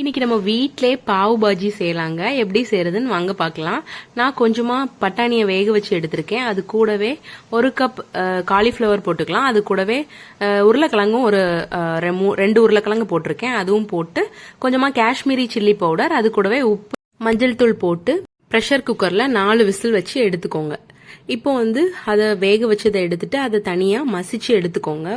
இன்னைக்கு நம்ம வீட்டிலே பாவு பாஜி செய்யலாங்க. எப்படி செய்யறதுன்னு வாங்க பார்க்கலாம். நான் கொஞ்சமா பட்டாணியை வேக வச்சு எடுத்திருக்கேன். அது கூடவே ஒரு கப் காலிஃப்ளவர் போட்டுக்கலாம். அது கூடவே உருளைக்கிழங்கும் ஒரு ரெண்டு உருளைக்கிழங்கு போட்டிருக்கேன். அதுவும் போட்டு கொஞ்சமா காஷ்மீரி சில்லி பவுடர் அது கூடவே உப்பு மஞ்சள் தூள் போட்டு ப்ரெஷர் குக்கர்ல நாலு விசில் வச்சு எடுத்துக்கோங்க. இப்போ வந்து அதை வேக வச்சதை எடுத்துட்டு அதை தனியாக மசிச்சு எடுத்துக்கோங்க.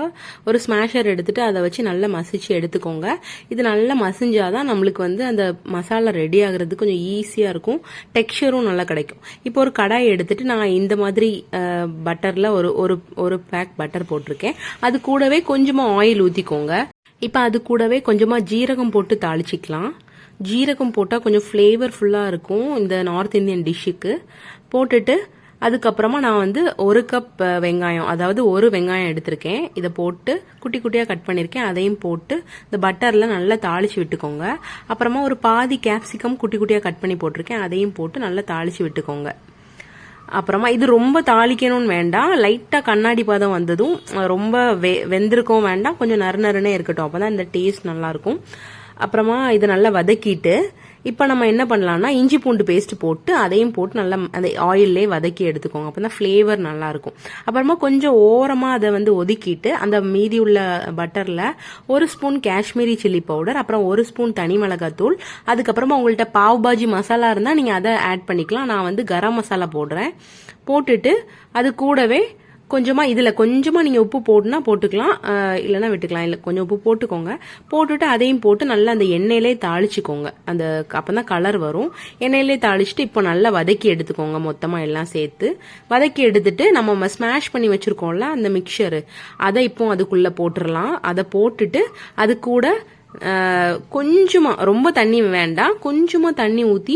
ஒரு ஸ்மாஷர் எடுத்துட்டு அதை வச்சு நல்லா மசிச்சு எடுத்துக்கோங்க. இது நல்லா மசிஞ்சாதான் நம்மளுக்கு வந்து அந்த மசாலா ரெடி ஆகுறது கொஞ்சம் ஈஸியாக இருக்கும். டெக்ஸ்சரும் நல்லா கிடைக்கும். இப்போ ஒரு கடாய் எடுத்துட்டு நான் இந்த மாதிரி பட்டரில் ஒரு ஒரு ஒரு பேக் பட்டர் போட்டிருக்கேன். அது கூடவே கொஞ்சமாக ஆயில் ஊற்றிக்கோங்க இப்போ அது கூடவே கொஞ்சமாக ஜீரகம் போட்டு தாளிச்சிக்கலாம். ஜீரகம் போட்டால் கொஞ்சம் ஃப்ளேவர்ஃபுல்லாக இருக்கும் இந்த நார்த் இந்தியன் டிஷ்ஷுக்கு போட்டுட்டு அதுக்கப்புறமா நான் வந்து ஒரு கப் வெங்காயம் அதாவது ஒரு வெங்காயம் எடுத்திருக்கேன். இதை போட்டு குட்டி குட்டியாக கட் பண்ணியிருக்கேன் அதையும் போட்டு இந்த பட்டரில் நல்லா தாளிச்சு விட்டுக்கோங்க. அப்புறமா ஒரு பாதி கேப்சிகம் குட்டி குட்டியாக கட் பண்ணி போட்டிருக்கேன். அதையும் போட்டு நல்லா தாளிச்சு விட்டுக்கோங்க. அப்புறமா இது ரொம்ப தாளிக்கணும்னு வேண்டாம். லைட்டாக கண்ணாடி பதம் வந்ததும் ரொம்ப வெ வெந்திருக்கவும் வேண்டாம். கொஞ்சம் நறு நறுனே இருக்கட்டும். அப்போ தான் இந்த டேஸ்ட் நல்லாயிருக்கும் அப்புறமா இதை நல்லா வதக்கிட்டு இப்போ நம்ம என்ன பண்ணலாம்னா இஞ்சி பூண்டு பேஸ்ட் போட்டு அதையும் போட்டு நல்லா அந்த ஆயிலே வதக்கி எடுத்துக்கோங்க. அப்போ தான் ஃப்ளேவர் நல்லாயிருக்கும் அப்புறமா கொஞ்சம் ஓரமாக அதை வந்து ஒதுக்கிட்டு அந்த மீதி உள்ள பட்டரில் ஒரு ஸ்பூன் காஷ்மீரி சில்லி பவுடர் அப்புறம் ஒரு ஸ்பூன் தனி மிளகாத்தூள் அதுக்கப்புறமா உங்கள்கிட்ட பாவ் பாஜி மசாலா இருந்தால் நீங்கள் அதை ஆட் பண்ணிக்கலாம். நான் வந்து கரம் மசாலா போடுறேன். போட்டுட்டு அது கூடவே கொஞ்சமாக இதில் கொஞ்சமாக நீங்கள் உப்பு போட்டுனா போட்டுக்கலாம். இல்லைன்னா விட்டுக்கலாம். இல்லை கொஞ்சம் உப்பு போட்டுக்கோங்க. போட்டுட்டு அதையும் போட்டு நல்லா அந்த எண்ணெயிலே தாளிச்சுக்கோங்க. அந்த அப்போ தான் கலர் வரும். எண்ணெயிலே தாளிச்சுட்டு இப்போ நல்லா வதக்கி எடுத்துக்கோங்க. மொத்தமாக எல்லாம் சேர்த்து. வதக்கி எடுத்துட்டு நம்ம ஸ்மாஷ் பண்ணி வச்சுருக்கோம்ல அந்த மிக்சரு அதை இப்போ அதுக்குள்ளே போட்டுடலாம் அதை போட்டுட்டு அது கூட கொஞ்சமாக ரொம்ப தண்ணி வேண்டாம். கொஞ்சமாக தண்ணி ஊற்றி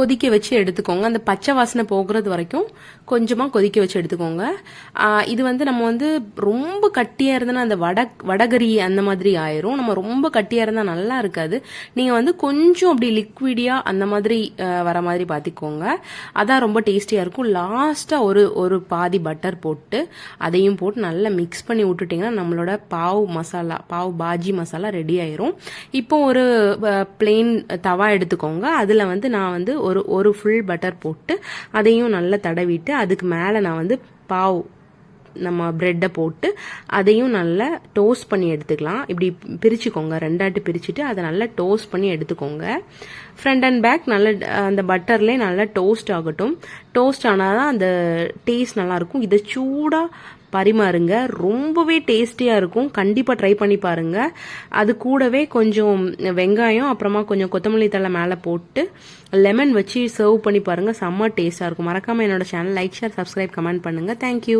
கொதிக்க வச்சு எடுத்துக்கோங்க. அந்த பச்சை வாசனை போகிறது வரைக்கும் கொஞ்சமாக கொதிக்க வச்சு எடுத்துக்கோங்க. இது வந்து நம்ம வந்து ரொம்ப கட்டியாக இருந்தனா அந்த வட வடகரி அந்த மாதிரி ஆயிரும். நம்ம ரொம்ப கட்டியாக இருந்தால் நல்லா இருக்காது. நீங்கள் வந்து கொஞ்சம் அப்படி லிக்விடியாக அந்த மாதிரி வர மாதிரி பார்த்துக்கோங்க அதான் ரொம்ப டேஸ்டியாக இருக்கும். லாஸ்ட்டாக ஒரு ஒரு பாதி பட்டர் போட்டு அதையும் போட்டு நல்லா மிக்ஸ் பண்ணி விட்டுட்டிங்கன்னா நம்மளோட பாவ் மசாலா பாவ் பாஜி மசாலா ரெடி ஆயிரும். இப்போ ஒரு பிளெயின் தவா எடுத்துக்கோங்க. அதில் வந்து நான் வந்து ஒரு ஒரு ஃபுல் பட்டர் போட்டு அதையும் நல்லா தடவிட்டு அதுக்கு மேலே நான் வந்து பாவ் நம்ம ப்ரெட்டை போட்டு அதையும் நல்லா டோஸ்ட் பண்ணி எடுத்துக்கலாம். இப்படி பிரிச்சுக்கோங்க. ரெண்டாட்டு பிரிச்சுட்டு அதை நல்லா டோஸ்ட் பண்ணி எடுத்துக்கோங்க. ஃப்ரண்ட் அண்ட் பேக் நல்ல அந்த பட்டர்லேயே நல்லா டோஸ்ட் ஆகட்டும். டோஸ்ட் ஆனால் தான் அந்த டேஸ்ட் நல்லாயிருக்கும் இதை சூடாக பரிமாறுங்க. ரொம்பவே டேஸ்டியாக இருக்கும். கண்டிப்பாக ட்ரை பண்ணி பாருங்க. அது கூடவே கொஞ்சம் வெங்காயம் அப்புறமா கொஞ்சம் கொத்தமல்லி தழை மேலே போட்டு லெமன் வச்சு சர்வ் பண்ணி பாருங்கள் செம்ம டேஸ்ட்டாக இருக்கும். மறக்காமல் என்னோட channel like share subscribe comment பண்ணுங்கள் தேங்க்யூ